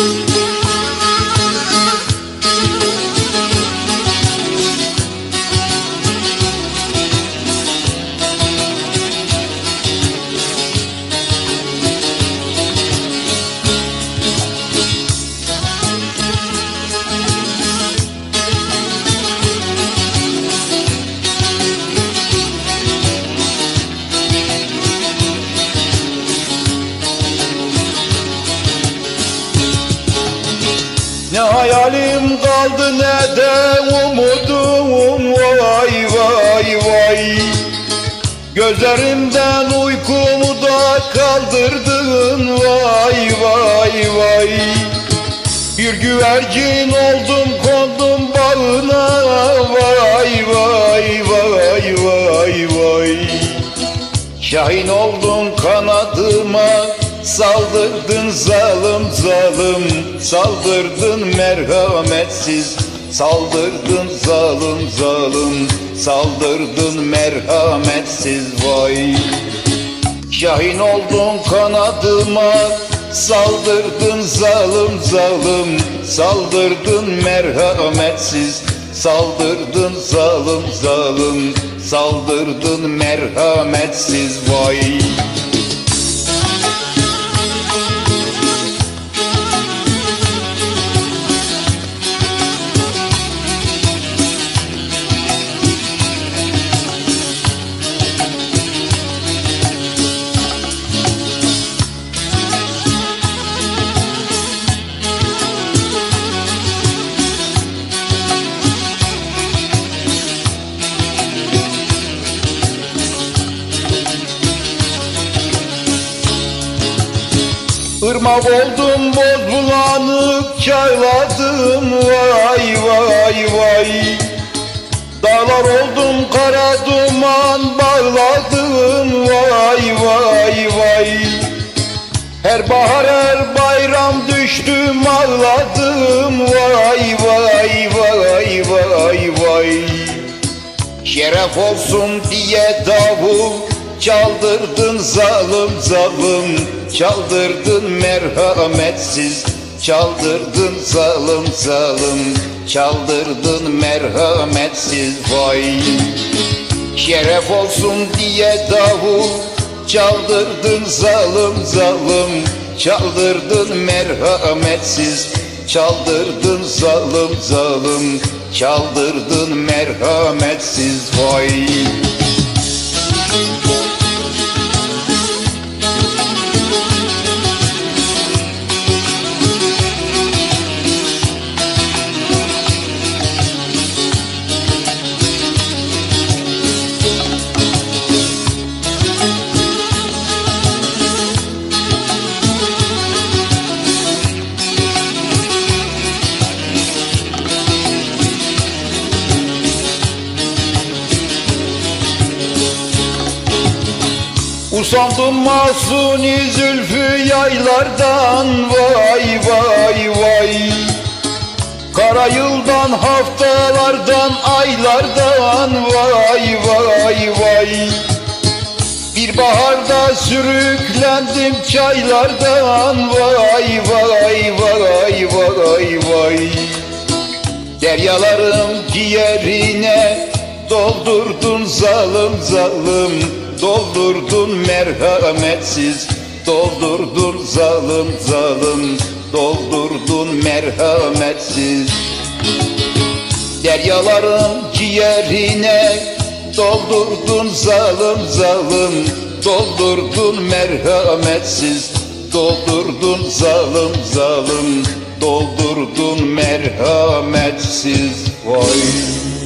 Ne hayalim kaldı ne de umudum? Vay vay vay. Gözlerimden uykumu da kaldırdın. Vay vay vay. Bir güvercin oldum kondum Saldırdın zalim zalim Saldırdın merhametsiz. Saldırdın zalim zalim Saldırdın merhametsiz. Vay! Şahin oldun kanadıma Saldırdın zalim zalim Saldırdın merhametsiz. Saldırdın zalim zalim Saldırdın merhametsiz. Vay Irmak oldum boz bulanık çayladım vay vay vay. Dağlar oldum kara duman bağladım. Vay vay vay. Her bahar her bayram düştüm ağladım. Vay vay vay vay vay. Şeref olsun diye davul Çaldırdın zalim zalim Çaldırdın merhametsiz Çaldırdın zalim zalim Çaldırdın merhametsiz. Vay Şeref olsun diye davul Çaldırdın zalim zalim Çaldırdın merhametsiz Çaldırdın zalim zalim Çaldırdın merhametsiz. Vay Usandım masuni zülfü yaylardan vay vay vay. Kara yıldan haftalardan aylardan vay vay vay. Bir baharda sürüklendim çaylardan vay vay vay vay vay. Deryalarım ciğerine doldurdun zalim zalim Doldurdun merhametsiz Doldurdun zalim zalim Doldurdun merhametsiz. Deryaların ciğerine Doldurdun zalim zalim Doldurdun merhametsiz Doldurdun zalim zalim Doldurdun merhametsiz. Vay